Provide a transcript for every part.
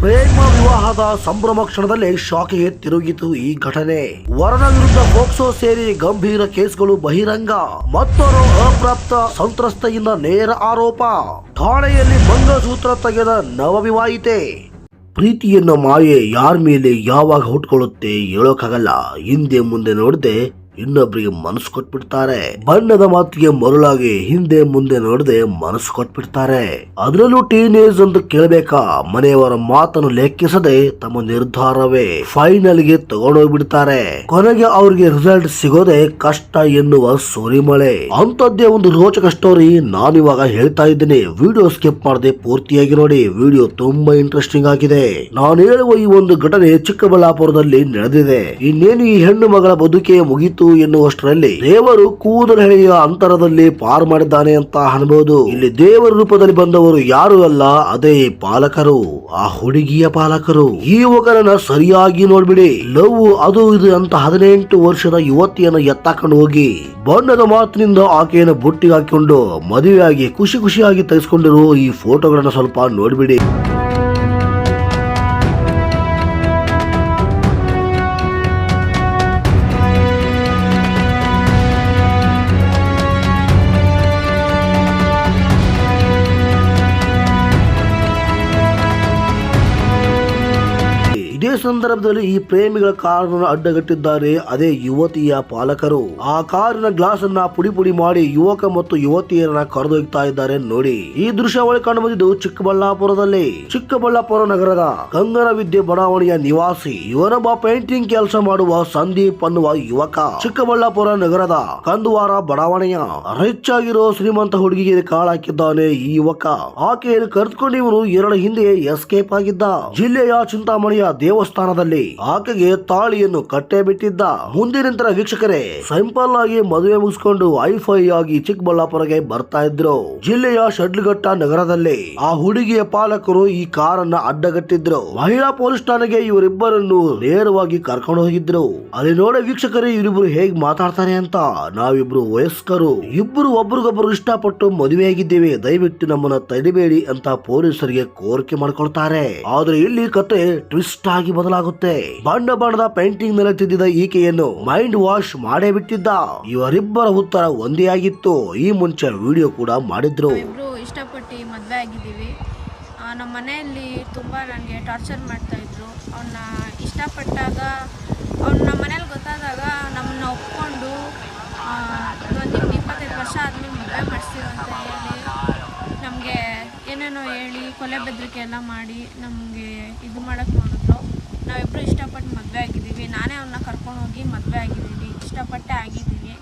ಪ್ರೇಮ ವಿವಾಹದ ಸಂಭ್ರಮ ಕ್ಷಣದಲ್ಲಿ ಶಾಕಿಗೆ ತಿರುಗಿತು ಈ ಘಟನೆ. ವರನ ವಿರುದ್ಧ ಪೋಕ್ಸೋ ಸೇರಿ ಗಂಭೀರ ಕೇಸ್ಗಳು ಬಹಿರಂಗ. ಮತ್ತೊರು ಅಪ್ರಾಪ್ತ ಸಂತ್ರಸ್ತೆಯಿಂದ ನೇರ ಆರೋಪ. ಠಾಣೆಯಲ್ಲಿ ಮಂಗಸೂತ್ರ ತೆಗೆದ ನವವಿವಾಹಿತೆ. ಪ್ರೀತಿಯನ್ನ ಮಾಯೆ ಯಾರ ಮೇಲೆ ಯಾವಾಗ ಹುಟ್ಕೊಳ್ಳುತ್ತೆ ಹೇಳೋಕ್ಕಾಗಲ್ಲ. ಹಿಂದೆ ಮುಂದೆ ನೋಡದೆ ಇನ್ನೊಬ್ಬರಿಗೆ ಮನಸ್ಸು ಕೊಟ್ಬಿಡ್ತಾರೆ. ಬಣ್ಣದ ಮಾತಿಗೆ ಮರುಳಾಗಿ ಹಿಂದೆ ಮುಂದೆ ನೋಡದೆ ಮನಸ್ಸು ಕೊಟ್ಬಿಡ್ತಾರೆ. ಅದರಲ್ಲೂ ಟೀನೇಜ್ ಅಂತ ಕೇಳಬೇಕಾ? ಮನೆಯವರ ಮಾತನ್ನು ಲೆಕ್ಕಿಸದೆ ತಮ್ಮ ನಿರ್ಧಾರವೇ ಫೈನಲ್ಗೆ ತಗೊಂಡೋಗ್ಬಿಡ್ತಾರೆ. ಕೊನೆಗೆ ಅವ್ರಿಗೆ ರಿಸಲ್ಟ್ ಸಿಗೋದೆ ಕಷ್ಟ ಎನ್ನುವ ಸೋರಿಮಳೆ. ಅಂತದ್ದೇ ಒಂದು ರೋಚಕ ಸ್ಟೋರಿ ನಾನಿವಾಗ ಹೇಳ್ತಾ ಇದ್ದೀನಿ. ವಿಡಿಯೋ ಸ್ಕಿಪ್ ಮಾಡದೆ ಪೂರ್ತಿಯಾಗಿ ನೋಡಿ. ವಿಡಿಯೋ ತುಂಬಾ ಇಂಟ್ರೆಸ್ಟಿಂಗ್ ಆಗಿದೆ. ನಾನು ಹೇಳುವ ಈ ಒಂದು ಘಟನೆ ಚಿಕ್ಕಬಳ್ಳಾಪುರದಲ್ಲಿ ನಡೆದಿದೆ. ಇನ್ನೇನು ಈ ಹೆಣ್ಣು ಮಗಳ ಬದುಕೆ ಮುಗೀತು ಎನ್ನುವಷ್ಟರಲ್ಲಿ ದೇವರು ಕೂದಲೆಳೆಯ ಅಂತರದಲ್ಲಿ ಪಾರು ಮಾಡಿದ್ದಾನೆ ಅಂತ ಅನ್ಬಹುದು ಇಲ್ಲಿ ದೇವರ ರೂಪದಲ್ಲಿ ಬಂದವರು ಯಾರು ಅಲ್ಲ, ಅದೇ ಪಾಲಕರು. ಆ ಹುಡುಗಿಯ ಪಾಲಕರು. ಈ ಯುವಕರನ್ನ ಸರಿಯಾಗಿ ನೋಡ್ಬಿಡಿ. ಲವ್ ಅದು ಇದು ಅಂತ ಹದಿನೆಂಟು ವರ್ಷದ ಯುವತಿಯನ್ನು ಎತ್ತಾಕೊಂಡು ಹೋಗಿ, ಬಣ್ಣದ ಮಾತಿನಿಂದ ಆಕೆಯನ್ನು ಬುಟ್ಟಿಗೆ ಹಾಕಿಕೊಂಡು ಮದುವೆಯಾಗಿ ಖುಷಿ ಖುಷಿಯಾಗಿ ತರಿಸಿಕೊಂಡಿರುವ ಈ ಫೋಟೋಗಳನ್ನ ಸ್ವಲ್ಪ ನೋಡ್ಬಿಡಿ. ಸಂದರ್ಭದಲ್ಲಿ ಈ ಪ್ರೇಮಿಗಳ ಕಾರನ್ನು ಅಡ್ಡಗಟ್ಟಿದ್ದಾರೆ. ಅದೇ ಯುವತಿಯ ಪಾಲಕರು. ಆ ಕಾರಿನ ಗ್ಲಾಸ್ ಅನ್ನ ಪುಡಿ ಪುಡಿ ಮಾಡಿ ಯುವಕ ಮತ್ತು ಯುವತಿಯರನ್ನ ಕರೆದೊಯ್ತಾ ಇದ್ದಾರೆ ನೋಡಿ. ಈ ದೃಶ್ಯಾವಳಿ ಕಂಡು ಬಂದಿದ್ದು ಚಿಕ್ಕಬಳ್ಳಾಪುರದಲ್ಲಿ. ಚಿಕ್ಕಬಳ್ಳಾಪುರ ನಗರದ ಗಂಗನ ವಿದ್ಯೆ ಬಡಾವಣೆಯ ನಿವಾಸಿ. ಇವನೊಬ್ಬ ಪೇಂಟಿಂಗ್ ಕೆಲಸ ಮಾಡುವ ಸಂದೀಪ್ ಅನ್ನುವ ಯುವಕ. ಚಿಕ್ಕಬಳ್ಳಾಪುರ ನಗರದ ಕಂದುವಾರ ಬಡಾವಣೆಯ ಹೆಚ್ಚಾಗಿರೋ ಶ್ರೀಮಂತ ಹುಡುಗಿಗೆ ಕಾಳಾಕಿದ್ದಾನೆ ಈ ಯುವಕ. ಆಕೆಯನ್ನು ಕರೆದುಕೊಂಡು ಇವನು ಎರಡು ಹಿಂದೆ ಎಸ್ಕೇಪ್ ಆಗಿದ್ದ. ಜಿಲ್ಲೆಯ ಚಿಂತಾಮಣಿಯ ದೇವಸ್ಥಾನದಲ್ಲಿ ಆಕೆಗೆ ತಾಳಿಯನ್ನು ಕಟ್ಟೆ ಬಿಟ್ಟಿದ್ದ ಮುಂದಿನಂತರ ವೀಕ್ಷಕರೇ ಸಿಂಪಲ್ ಆಗಿ ಮದುವೆ ಮುಗಿಸ್ಕೊಂಡು ಐಫೈ ಆಗಿ ಚಿಕ್ಕಬಳ್ಳಾಪುರಗೆ ಬರ್ತಾ ಇದ್ರು. ಜಿಲ್ಲೆಯ ಶಡ್ಲಘಟ್ಟ ನಗರದಲ್ಲಿ ಆ ಹುಡುಗಿಯ ಪಾಲಕರು ಈ ಕಾರನ್ನ ಅಡ್ಡಗಟ್ಟಿದ್ರು. ಮಹಿಳಾ ಪೊಲೀಸ್ ಠಾಣೆಗೆ ಇವರಿಬ್ಬರನ್ನು ನೇರವಾಗಿ ಕರ್ಕೊಂಡು ಹೋಗಿದ್ರು. ಅಲ್ಲಿ ನೋಡ ವೀಕ್ಷಕರೇ, ಇವರಿಬ್ರು ಹೇಗ್ ಮಾತಾಡ್ತಾರೆ ಅಂತ ನಾವಿಬ್ರು ವಯಸ್ಕರು. ಇಬ್ಬರು ಒಬ್ರಿಗೊಬ್ರು ಇಷ್ಟಪಟ್ಟು ಮದುವೆಯಾಗಿದ್ದೇವೆ, ದಯವಿಟ್ಟು ನಮ್ಮನ್ನ ತಡಿಬೇಡಿ ಅಂತ ಪೊಲೀಸರಿಗೆ ಕೋರಿಕೆ ಮಾಡ್ಕೊಳ್ತಾರೆ. ಆದ್ರೆ ಇಲ್ಲಿ ಕತೆ ಟ್ವಿಸ್ಟ್ ಆಗಿ ಬದಲಾಗುತ್ತೆ. ಬಣ್ಣ ಬಣ್ಣದ ಪೇಂಟಿಂಗ್ನಲ್ಲಿ ತಿದ್ದಿದ ಈಕೆಯನ್ನು ಮೈಂಡ್ ವಾಶ್ ಮಾಡೇ ಬಿಟ್ಟಿದ್ದ. ಇವರಿಬ್ಬರ ಉತ್ತರ ಒಂದೇ ಆಗಿತ್ತು. ಈ ಮುಂಚೆ ವಿಡಿಯೋ ಕೂಡ ಮಾಡಿದ್ರು. ಇಷ್ಟಪಟ್ಟು ಮದುವೆ ಆಗಿದ್ದೀವಿ. ನಮ್ಮ ಮನೆಯಲ್ಲಿ ತುಂಬ ನನಗೆ ಟಾರ್ಚರ್ ಮಾಡ್ತಾಯಿದ್ರು ಅವನ್ನ ಇಷ್ಟಪಟ್ಟಾಗ, ಅವ್ನು ನಮ್ಮ ಮನೇಲಿ ಗೊತ್ತಾದಾಗ ನಮ್ಮನ್ನ ಒಪ್ಕೊಂಡು ಒಂದು ಇಪ್ಪತ್ತೈದು ವರ್ಷ ಆದಮೇಲೆ ಮದುವೆ ಮಾಡಿಸ್ತೀವಿ ಅಂತ ಹೇಳಿ ನಮಗೆ ಏನೇನೋ ಹೇಳಿ, ಕೊಲೆ ಬೆದರಿಕೆ ಎಲ್ಲ ಮಾಡಿ ನಮಗೆ ಇದು ಮಾಡೋಕ್ಕೆ ನೋಡಿದ್ರು. ನಾವಿಬ್ಬರು ಇಷ್ಟಪಟ್ಟು ಮದುವೆ ಆಗಿದ್ದೀವಿ. ನಾನೇ ಅವನ್ನ ಕರ್ಕೊಂಡು ಹೋಗಿ ಮದುವೆ ಆಗಿದ್ದೀನಿ ಇಷ್ಟಪಟ್ಟೆ ಆಗಿದ್ದೀನಿ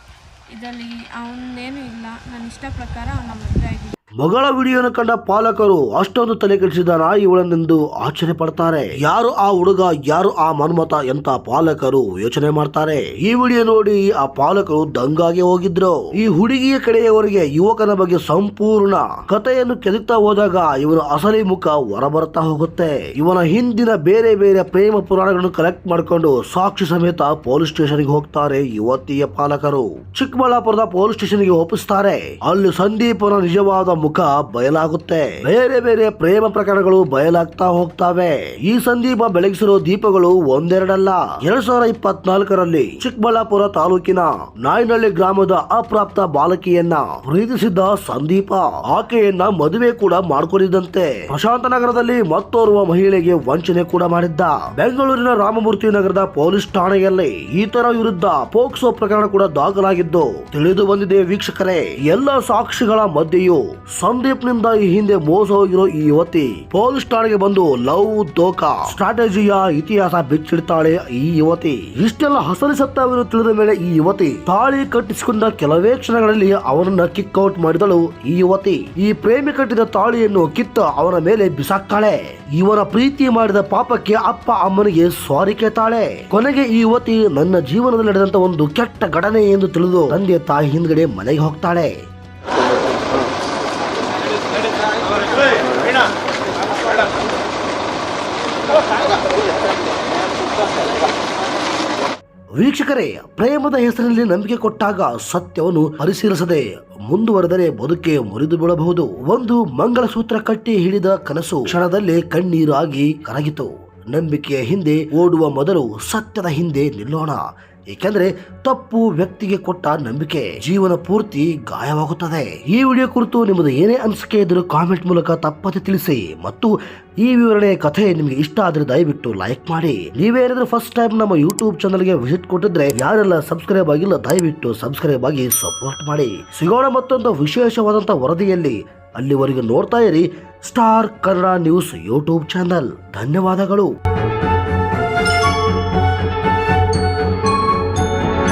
ಇದರಲ್ಲಿ ಅವನೇನು ಇಲ್ಲ. ನನ್ನ ಇಷ್ಟ ಪ್ರಕಾರ ಅವನ ಮದುವೆ ಆಗಿದ್ದೀನಿ ಮಗಳ ವಿಡಿಯೋನ ಕಂಡ ಪಾಲಕರು ಅಷ್ಟೊಂದು ತಲೆ ಕೆಡಿಸಿದಾನ ಇವಳನ್ನೆಂದು ಆಶ್ಚರ್ಯ ಪಡ್ತಾರೆ. ಯಾರು ಆ ಹುಡುಗ, ಯಾರು ಆ ಮನ್ಮತ ಎಂತ ಪಾಲಕರು ಯೋಚನೆ ಮಾಡ್ತಾರೆ. ಈ ವಿಡಿಯೋ ನೋಡಿ ಆ ಪಾಲಕರು ದಂಗಾಗಿ ಹೋಗಿದ್ರು. ಈ ಹುಡುಗಿಯ ಕಡೆಯವರಿಗೆ ಯುವಕನ ಬಗ್ಗೆ ಸಂಪೂರ್ಣ ಕಥೆಯನ್ನು ಕೆದಕ್ತಾ ಹೋದಾಗ ಇವನ ಅಸಲಿ ಮುಖ ಹೊರಬರ್ತಾ ಹೋಗುತ್ತೆ. ಇವನ ಹಿಂದಿನ ಬೇರೆ ಬೇರೆ ಪ್ರೇಮ ಪುರಾಣಗಳನ್ನು ಕಲೆಕ್ಟ್ ಮಾಡಿಕೊಂಡು ಸಾಕ್ಷಿ ಸಮೇತ ಪೊಲೀಸ್ ಸ್ಟೇಷನ್ಗೆ ಹೋಗ್ತಾರೆ ಯುವತಿಯ ಪಾಲಕರು. ಚಿಕ್ಕಬಳ್ಳಾಪುರದ ಪೊಲೀಸ್ ಸ್ಟೇಷನ್ಗೆ ಒಪ್ಪಿಸ್ತಾರೆ. ಅಲ್ಲಿ ಸಂದೀಪನ ನಿಜವಾದ ಮುಖ ಬಯಲಾಗುತ್ತೆ. ಬೇರೆ ಬೇರೆ ಪ್ರೇಮ ಪ್ರಕರಣಗಳು ಬಯಲಾಗ್ತಾ ಹೋಗ್ತಾವೆ. ಈ ಸಂದೀಪ ಬೆಳಗಿಸಿರೋ ದೀಪಗಳು ಒಂದೆರಡಲ್ಲ. ಎರಡ್ ಸಾವಿರದ ಇಪ್ಪತ್ನಾಲ್ಕರಲ್ಲಿ ಚಿಕ್ಕಬಳ್ಳಾಪುರ ತಾಲೂಕಿನ ನಾಯನಹಳ್ಳಿ ಗ್ರಾಮದ ಅಪ್ರಾಪ್ತ ಬಾಲಕಿಯನ್ನ ಪ್ರೀತಿಸಿದ್ದ ಸಂದೀಪ, ಆಕೆಯನ್ನ ಮದುವೆ ಕೂಡ ಮಾಡ್ಕೊಂಡಿದ್ದಂತೆ. ಪ್ರಶಾಂತ ನಗರದಲ್ಲಿ ಮತ್ತೋರ್ವ ಮಹಿಳೆಗೆ ವಂಚನೆ ಕೂಡ ಮಾಡಿದ್ದ. ಬೆಂಗಳೂರಿನ ರಾಮಮೂರ್ತಿ ನಗರದ ಪೊಲೀಸ್ ಠಾಣೆಯಲ್ಲಿ ಈತನ ವಿರುದ್ಧ ಪೋಕ್ಸೋ ಪ್ರಕರಣ ಕೂಡ ದಾಖಲಾಗಿದ್ದು, ತಿಳಿದು ಬಂದಿದೆ ವೀಕ್ಷಕರೇ, ಎಲ್ಲ ಸಾಕ್ಷಿಗಳ ಮಧ್ಯೆಯೂ ಸಂದೀಪ್ನಿಂದ ಈ ಹಿಂದೆ ಮೋಸ ಹೋಗಿರೋ ಈ ಯುವತಿ ಪೊಲೀಸ್ ಠಾಣೆಗೆ ಬಂದು ಲವ್ ದೋಖಾ ಸ್ಟ್ರಾಟಜಿಯ ಇತಿಹಾಸ ಬಿಚ್ಚಿಡ್ತಾಳೆ ಈ ಯುವತಿ. ಇಷ್ಟೆಲ್ಲ ಹಸಲಿ ಸತ್ತವೆಂದು ತಿಳಿದ ಮೇಲೆ ಈ ಯುವತಿ ತಾಳಿ ಕಟ್ಟಿಸಿಕೊಂಡ ಕೆಲವೇ ಕ್ಷಣಗಳಲ್ಲಿ ಅವನನ್ನ ಕಿಕ್ ಔಟ್ ಮಾಡಿದಳು ಈ ಯುವತಿ. ಈ ಪ್ರೇಮಿ ಕಟ್ಟಿದ ತಾಳಿಯನ್ನು ಕಿತ್ತ ಅವನ ಮೇಲೆ ಬಿಸಾಕ್ತಾಳೆ. ಇವನ ಪ್ರೀತಿ ಮಾಡಿದ ಪಾಪಕ್ಕೆ ಅಪ್ಪ ಅಮ್ಮನಿಗೆ ಸಾರಿ ಕೇತಾಳೆ ಕೊನೆಗೆ ಈ ಯುವತಿ ನನ್ನ ಜೀವನದಲ್ಲಿ ನಡೆದಂತ ಒಂದು ಕೆಟ್ಟ ಘಟನೆ ಎಂದು ತಿಳಿದು ತಂದೆ ತಾಯಿ ಹಿಂದ್ಗಡೆ ಮನೆಗೆ ಹೋಗ್ತಾಳೆ. ವೀಕ್ಷಕರೇ, ಪ್ರೇಮದ ಹೆಸರಿನಲ್ಲಿ ನಂಬಿಕೆ ಕೊಟ್ಟಾಗ ಸತ್ಯವನ್ನು ಪರಿಶೀಲಿಸದೆ ಮುಂದುವರೆದರೆ ಬದುಕೆ ಮುರಿದು ಬೀಳಬಹುದು. ಒಂದು ಮಂಗಳಸೂತ್ರ ಕಟ್ಟಿ ಹಿಡಿದ ಕನಸು ಕ್ಷಣದಲ್ಲೇ ಕಣ್ಣೀರಾಗಿ ಕರಗಿತು. ನಂಬಿಕೆಯ ಹಿಂದೆ ಓಡುವ ಮೊದಲು ಸತ್ಯದ ಹಿಂದೆ ನಿಲ್ಲೋಣ. ಏಕೆಂದ್ರೆ ತಪ್ಪು ವ್ಯಕ್ತಿಗೆ ಕೊಟ್ಟ ನಂಬಿಕೆ ಜೀವನ ಪೂರ್ತಿ ಗಾಯವಾಗುತ್ತದೆ. ಈ ವಿಡಿಯೋ ಕುರಿತು ನಿಮ್ಮದು ಏನೇ ಅನಿಸಿಕೆ ಇದ್ದರೂ ಕಾಮೆಂಟ್ ಮೂಲಕ ತಪ್ಪದೆ ತಿಳಿಸಿ ಮತ್ತು ಈ ವಿವರಣೆ ಕಥೆ ನಿಮಗೆ ಇಷ್ಟ ಆದ್ರೆ ದಯವಿಟ್ಟು ಲೈಕ್ ಮಾಡಿ. ನೀವೇನಾದ್ರೂ ಫಸ್ಟ್ ಟೈಮ್ ನಮ್ಮ ಯೂಟ್ಯೂಬ್ ಚಾನಲ್ಗೆ ವಿಸಿಟ್ ಕೊಟ್ಟಿದ್ರೆ ಯಾರೆಲ್ಲ ಸಬ್ಸ್ಕ್ರೈಬ್ ಆಗಿಲ್ಲ ದಯವಿಟ್ಟು ಸಬ್ಸ್ಕ್ರೈಬ್ ಆಗಿ ಸಪೋರ್ಟ್ ಮಾಡಿ. ಸಿಗೋಣ ಮತ್ತೊಂದು ವಿಶೇಷವಾದಂತ ವರದಿಯಲ್ಲಿ ಅಲ್ಲಿವರೆಗೂ ನೋಡ್ತಾ ಇರಿ star Kannada news YouTube channel ಧನ್ಯವಾದಗಳು.